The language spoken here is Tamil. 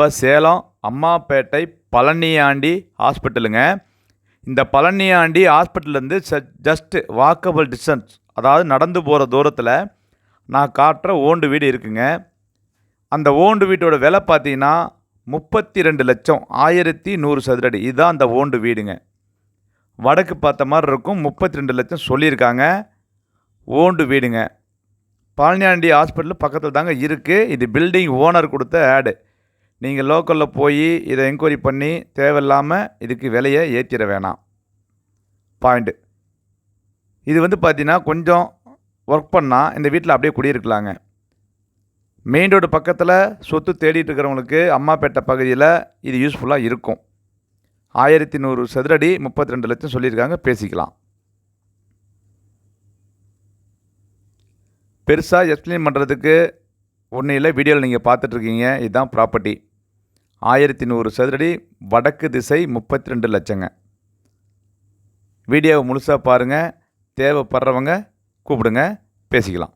இப்போ சேலம் அம்மாப்பேட்டை பழனியாண்டி ஹாஸ்பிட்டலுங்க. இந்த பழனியாண்டி ஹாஸ்பிட்டல்லேருந்து ஜஸ்ட்டு வாக்கபிள் டிஸ்டன்ஸ் அதாவது நடந்து போகிற தூரத்தில் நான் காட்டுற ஓண்டு வீடு இருக்குங்க. அந்த ஓண்டு வீட்டோட விலை பார்த்தீங்கன்னா முப்பத்தி ரெண்டு லட்சம் ஆயிரத்தி நூறு சதுரடி. இதுதான் அந்த ஓண்டு வீடுங்க. வடக்கு பார்த்த மாதிரி இருக்கும் முப்பத்தி ரெண்டு லட்சம் சொல்லியிருக்காங்க. ஓண்டு வீடுங்க. பழனியாண்டி ஹாஸ்பிட்டல் பக்கத்தில் தாங்க இருக்குது இது பில்டிங் ஓனர் கொடுத்த ஆடு நீங்கள் லோக்கலில் போய் இதை என்கொயரி பண்ணி தேவையில்லாமல் இதுக்கு விலையை ஏற்றிட வேணாம். பாயிண்ட்டு இது வந்து பார்த்தீங்கன்னா கொஞ்சம் ஒர்க் பண்ணால் இந்த வீட்டில் அப்படியே குடியிருக்கலாங்க. மெயின் ரோடு பக்கத்தில் சொத்து தேடிட்டு இருக்கிறவங்களுக்கு அம்மாப்பேட்டை பகுதியில் இது யூஸ்ஃபுல்லாக இருக்கும். ஆயிரத்தி நூறு சதுரடி முப்பத்தி ரெண்டு லட்சம் சொல்லியிருக்காங்க பேசிக்கலாம். பெருசாக எக்ஸ்பிளைன் பண்ணுறதுக்கு ஒன்றும் இல்லை வீடியோவில் நீங்கள் பார்த்துட்ருக்கீங்க இதுதான் ப்ராப்பர்ட்டி ஆயிரத்தி நூறு சதுரடி வடக்கு திசை முப்பத்தி ரெண்டு லட்சங்க. வீடியோவை முழுசாக பாருங்கள் தேவைப்படுறவங்க கூப்பிடுங்க பேசிக்கலாம்.